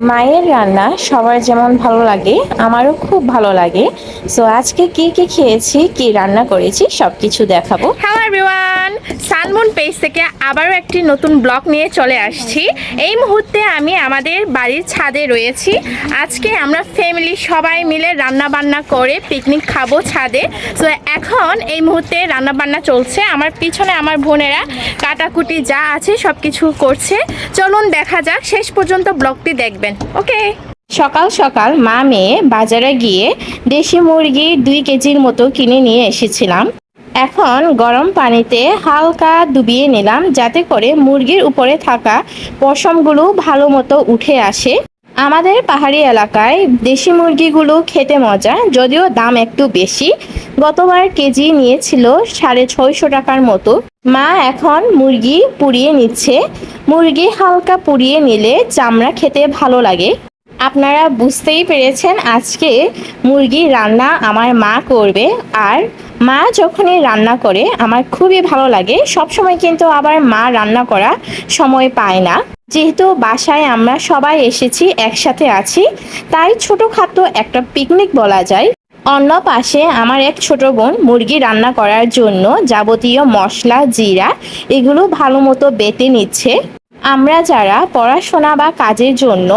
মায়ের রান্না সবার যেমন ভালো লাগে, আমারও খুব ভালো লাগে। সো আজকে কি কি খেয়েছি, কি রান্না করেছি, সবকিছু দেখাবো। হ্যালো এভরিওয়ান সানমুন পেজ থেকে আবারও একটি নতুন ব্লগ নিয়ে চলে আসছি। এই মুহূর্তে আমি আমাদের বাড়ির ছাদে রয়েছি। আজকে আমরা ফ্যামিলি সবাই মিলে রান্না বান্না করে পিকনিক খাব ছাদে। তো এখন এই মুহূর্তে রান্না বান্না চলছে। আমার পিছনে আমার বোনেরা, কাটাকুটি যা আছে সব কিছু করছে। চলুন দেখা যাক, শেষ পর্যন্ত ব্লগটি দেখবেন, ওকে? সকাল সকাল মা মেয়ে বাজারে গিয়ে দেশি মুরগি দুই কেজির মতো কিনে নিয়ে এসেছিলাম। এখন গরম পানিতে হালকা ডুবিয়ে নিলাম, যাতে করে মুরগির উপরে থাকা পশমগুলো ভালো মতো উঠে আসে। আমাদের পাহাড়ি এলাকায় দেশি মুরগিগুলো খেতে মজা, যদিও দাম একটু বেশি। গতবার কেজি নিয়েছিল সাড়ে ছয়শো টাকার মতো। মা এখন মুরগি পুড়িয়ে নিচ্ছে। মুরগি হালকা পুড়িয়ে নিলে চামড়া খেতে ভালো লাগে। আপনারা বুঝতেই পেরেছেন আজকে মুরগি রান্না আমার মা করবে। আর মা যখনই রান্না করে, আমার খুবই ভালো লাগে। সবসময় কিন্তু আবার মা রান্না করা সময় পায় না। যেহেতু বাসায় আমরা সবাই এসেছি, একসাথে আছি, তাই ছোটোখাটো একটা পিকনিক বলা যায়। অন্য পাশে আমার এক ছোট বোন মুরগি রান্না করার জন্য যাবতীয় মশলা, জিরা এগুলো ভালো মতো বেটে নিচ্ছে। আমরা যারা পড়াশোনা বা কাজের জন্য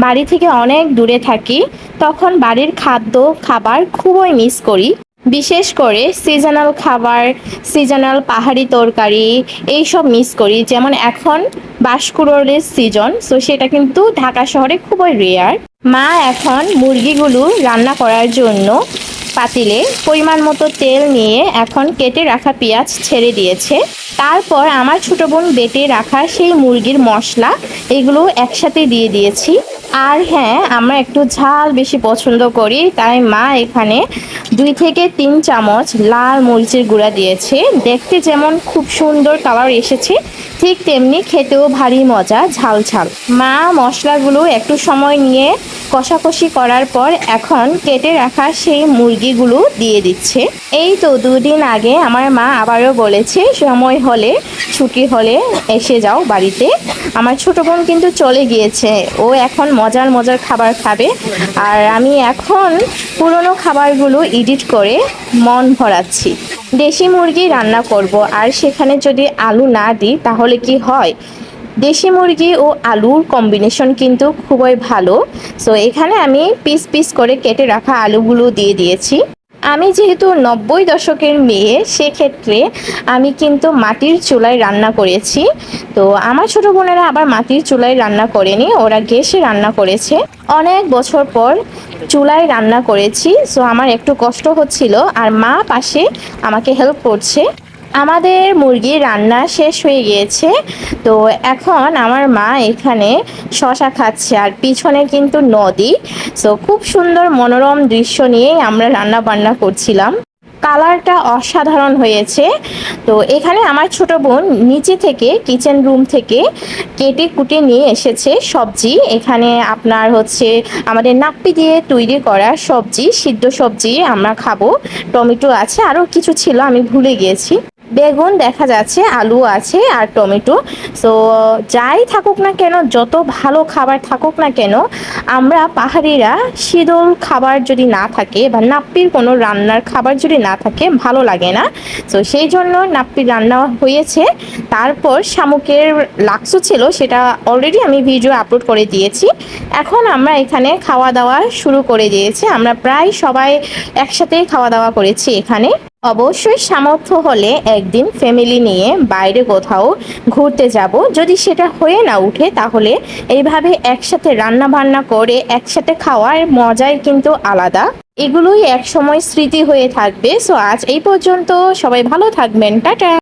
বাড়ি থেকে অনেক দূরে থাকি, তখন বাড়ির খাদ্য, খাবার খুবই মিস করি। বিশেষ করে সিজনাল খাবার, সিজনাল পাহাড়ি তরকারি এইসব মিস করি। যেমন এখন বাঁশকুড়োলের সিজন সো সেটা কিন্তু ঢাকা শহরে খুবই রেয়ার মা এখন মুরগিগুলো রান্না করার জন্য পাতিলে পরিমাণ মতো তেল নিয়ে এখন কেটে রাখা পেঁয়াজ ছেড়ে দিয়েছে। তারপর আমার ছোট বোন বেটে রাখা সেই মুরগির মশলা, এগুলো একসাথে দিয়ে দিয়েছি। আর হ্যাঁ আমরা একটু ঝাল বেশি পছন্দ করি, তাই মা এখানে দুই থেকে তিন চামচ লাল মরিচের গুঁড়া দিয়েছে। দেখতে যেমন খুব সুন্দর কালার এসেছে, ঠিক তেমনি খেতেও ভারী মজা, ঝাল ঝাল। মা মশলাগুলো একটু সময় নিয়ে কষাকষি করার পর এখন কেটে রাখা সেই মুরগিগুলো দিয়ে দিচ্ছে। এই তো দুদিন আগে আমার মা আবারও বলেছে, সময় হলে, ছুটি হলে এসে যাও বাড়িতে। আমার ছোট বোন কিন্তু চলে গিয়েছে। ও এখন মজার মজার খাবার খাবে। আর আমি এখন পুরনো খাবারগুলো এডিট করে মন ভরাচ্ছি। দেশি মুরগি রান্না করব। আর সেখানে যদি আলু না দিই, তাহলে কি হয়? দেশি মুরগি ও আলুর কম্বিনেশন কিন্তু খুবই ভালো। সো এখানে আমি পিস পিস করে কেটে রাখা আলুগুলো দিয়ে দিয়েছি। আমি যেহেতু নব্বই দশকের মেয়ে, সেক্ষেত্রে আমি কিন্তু মাটির চুলায় রান্না করেছি। তো আমার ছোটো বোনেরা আবার মাটির চুলায় রান্না করেনি, ওরা গ্যাসে রান্না করেছে। অনেক বছর পর চুলায় রান্না করেছি সো আমার একটু কষ্ট হচ্ছিল, আর মা পাশে আমাকে হেল্প করছে। আমাদের মুরগি রান্না শেষ হয়ে গিয়েছে। তো এখন আমার মা এখানে শশা খাচ্ছে আর পিছনে কিন্তু নদী। সো খুব সুন্দর মনোরম দৃশ্য নিয়েই আমরা রান্না বান্না করছিলাম। কালারটা অসাধারণ হয়েছে। তো এখানে আমার ছোট বোন নিচে থেকে কিচেন রুম থেকে কেটে কুটে নিয়ে এসেছে সবজি। এখানে আপনার হচ্ছে আমাদের নাপ্পি দিয়ে তৈরি করা সবজি, সিদ্ধ সবজি আমরা খাব। টমেটো আছে আরও কিছু ছিল, আমি ভুলে গিয়েছি। বেগুন দেখা যাচ্ছে, আলু আছে আর টমেটো। সো যাই থাকুক না কেন, যত ভালো খাবার থাকুক না কেন, আমরা পাহাড়িরা শীতল খাবার যদি না থাকে বা নাপ্পির কোনো রান্নার খাবার যদি না থাকে, ভালো লাগে না। তো সেই জন্য নাপ্পির রান্না হয়েছে। তারপর শামুকের লাক্সু ছিল, সেটা অলরেডি আমি ভিডিও আপলোড করে দিয়েছি। এখন আমরা এখানে খাওয়া দাওয়া শুরু করে দিয়েছি। আমরা প্রায় সবাই একসাথেই খাওয়া দাওয়া করেছি এখানে। অবশ্যই সামর্থ্য হলে একদিন ফ্যামিলি নিয়ে বাইরে কোথাও ঘুরতে যাব। যদি সেটা হয়ে না উঠে, তাহলে এইভাবে একসাথে রান্না বান্না করে, একসাথে খাওয়ার মজাই কিন্তু আলাদা। এগুলোই একসময় স্মৃতি হয়ে থাকবে। সো আজ এই পর্যন্ত সবাই ভালো থাকবেন। টাটা!